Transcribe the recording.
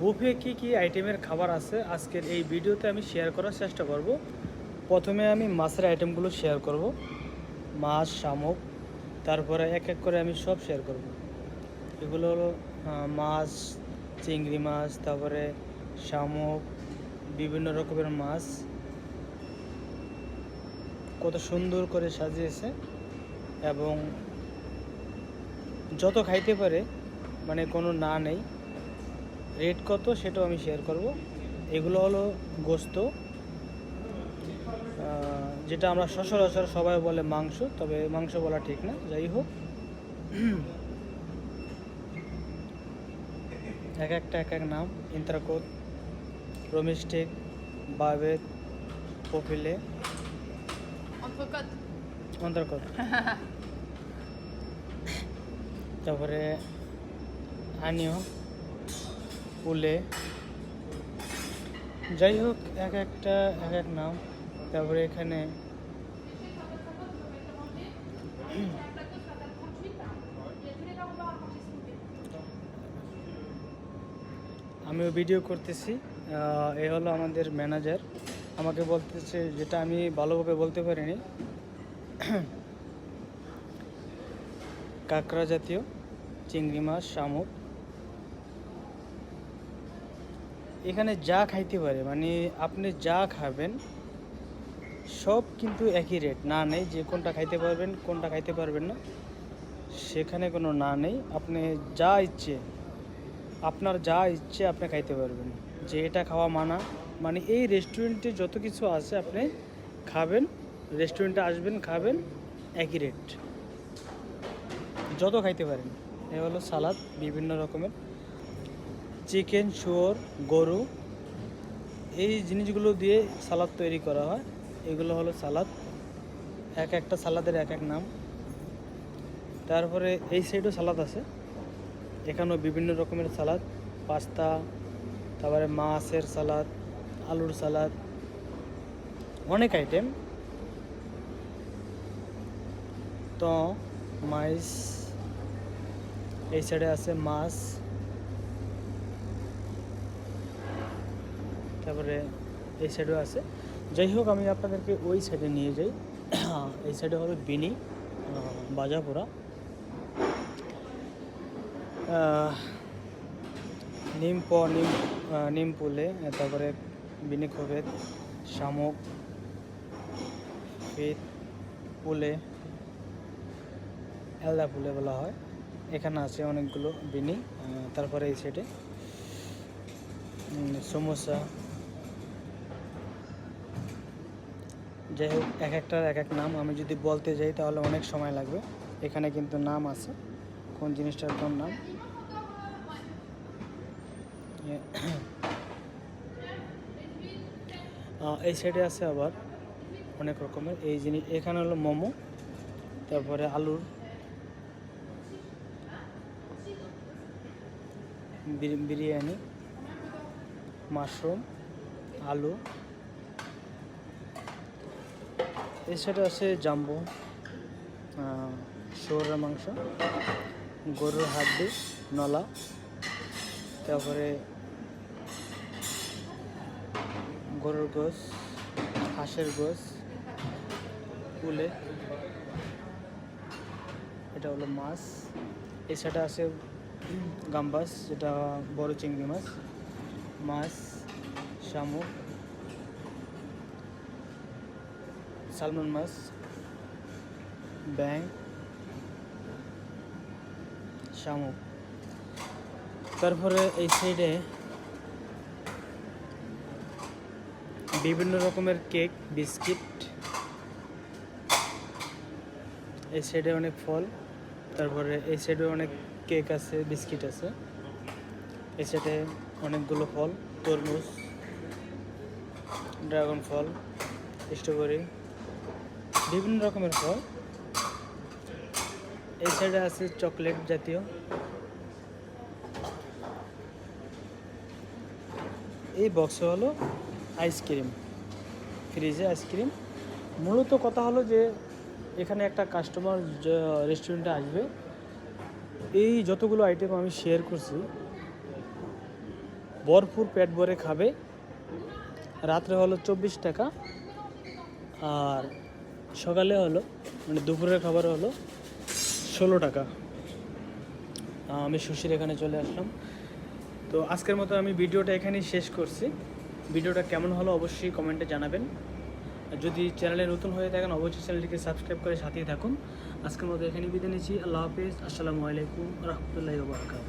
Buffet কি কি আইটেমের খাবার আছে আজকের এই ভিডিওতে আমি শেয়ার করার চেষ্টা করব। প্রথমে আমি মাছের আইটেমগুলো শেয়ার করব। মাছ, শামুক, তারপরে এক এক করে আমি সব শেয়ার করব। এগুলো হলো মাছ, চিংড়ি মাছ, তারপরে শামুক, বিভিন্ন রকমের মাছ। কত সুন্দর করে সাজিয়েছে এবং যত খাইতে পারে মানে কোনো না নেই। রেট কত সেটাও আমি শেয়ার করব। এগুলো হলো গোস্ত। যেটা আমরা সচরাচর সবাই বলে মাংস তবে মাংস বলা ঠিক না যাই হোক। এক একটা এক এক নাম ইন্দ্রাকোট রোমিস্টিক বাবেদ পপিলে. অন্তর্কট তারপরে আনিও। পুলে যাই হোক, এক একটা, এক এক নাম। তারপরে এখানে আমিও ভিডিও করতেছি। এ হলো আমাদের ম্যানেজার আমাকে বলতেছে যেটা আমি ভালোভাবে বলতে পারিনি। কাঁকড়া জাতীয়, চিংড়ি মাছ, শামুক। এখানে যা খাইতে পারে মানে আপনি যা খাবেন, সব কিন্তু একই রেট না নেই যে কোনটা খাইতে পারবেন, কোনটা খাইতে পারবেন না, সেখানে কোনো না নেই। আপনি যা ইচ্ছে, আপনার যা ইচ্ছে আপনি খাইতে পারবেন। যে এটা খাওয়া মানা মানে এই রেস্টুরেন্টে যত কিছু আছে আপনি খাবেন রেস্টুরেন্টে আসবেন, খাবেন, একই রেট যত খাইতে পারেন। এ হলো সালাদ, বিভিন্ন রকমের। চিকেন, শুয়োর, গরু, এই জিনিসগুলো দিয়ে সালাদ তৈরি করা হয়। এগুলো হলো সালাদ। এক একটা সালাদের এক এক নাম। তারপরে এই সাইডও সালাদ আছে। এখানেও বিভিন্ন রকমের সালাদ। পাস্তা, তারপরে মাছের সালাদ, আলুর সালাদ, অনেক আইটেম তো মাইস এই সাইডে আছে মাছ তারপরে এই সাইডেও আছে। যাই হোক আমি আপনাদেরকে ওই সাইডে নিয়ে যাই। এই সাইডে হবে বিনি বাজাপুরা। আহ, নিম প নিম নিম পুলে তারপরে বিনি খোবেদ শামুক ফিত পুলে এলদা পুলে বলা হয়। এখানে আছে অনেকগুলো বিনি তারপরে এই সাইডে উম, সমোসা যাই হোক, এক একটার এক এক নাম। আমি যদি বলতে যাই, তাহলে অনেক সময় লাগবে। এখানে কিন্তু নাম আছে। কোন জিনিসটার কোন নাম? এই সাইডে আছে আবার অনেক রকমের। এই জিনিস, এখানে হলো মোমো, তারপরে আলুর বিরিয়ানি, মাশরুম, আলু সাইডে আছে জাম্বু শুয়োরের মাংস, গরুর হাড্ডি, নলা, তারপরে গরুর গোস হাঁসের গোস কুলে এটা হলো মাছ। সাইডে আছে গাম্বাস যেটা বড় চিংড়ি মাছ মাছ, শামুক সালমন মাছ ব্যাং, শামুক। তারপরে এই সাইডে বিভিন্ন রকমের কেক, বিস্কিট, এই সাইডে অনেক ফল, তারপরে এই সাইডে অনেক কেক আছে, বিস্কিট আছে। এই সাইডে অনেকগুলো ফল, তরমুজ, ড্রাগন ফল, স্ট্রবেরি। বিভিন্ন রকমের ফল। এই সাইডে আছে চকলেট জাতীয়। এই বক্সে হলো আইসক্রিম ফ্রিজে আইসক্রিম মূলত কথা হলো যে, এখানে একটা কাস্টমার রেস্টুরেন্টে আসবে। এই যতগুলো আইটেম আমি শেয়ার করছি, ভরপুর পেট ভরে খাবে। রাত্রে হলো চব্বিশ টাকা। আর সকালে হলো মানে দুপুরের খাবার হলো ষোলো টাকা। আমি সুশীর এখানে চলে আসলাম। তো আজকের মতো আমি ভিডিওটা এখানেই শেষ করছি। ভিডিওটা কেমন হলো অবশ্যই কমেন্টে জানাবেন। যদি চ্যানেলে নতুন হয়ে থাকেন, অবশ্যই চ্যানেলটিকে সাবস্ক্রাইব করে সাথেই থাকুন। আজকের মতো এখানেই বিদায় নিচ্ছি। আল্লাহ হাফিজ। আসসালামু আলাইকুম রহমতুল্লাহ বারকাত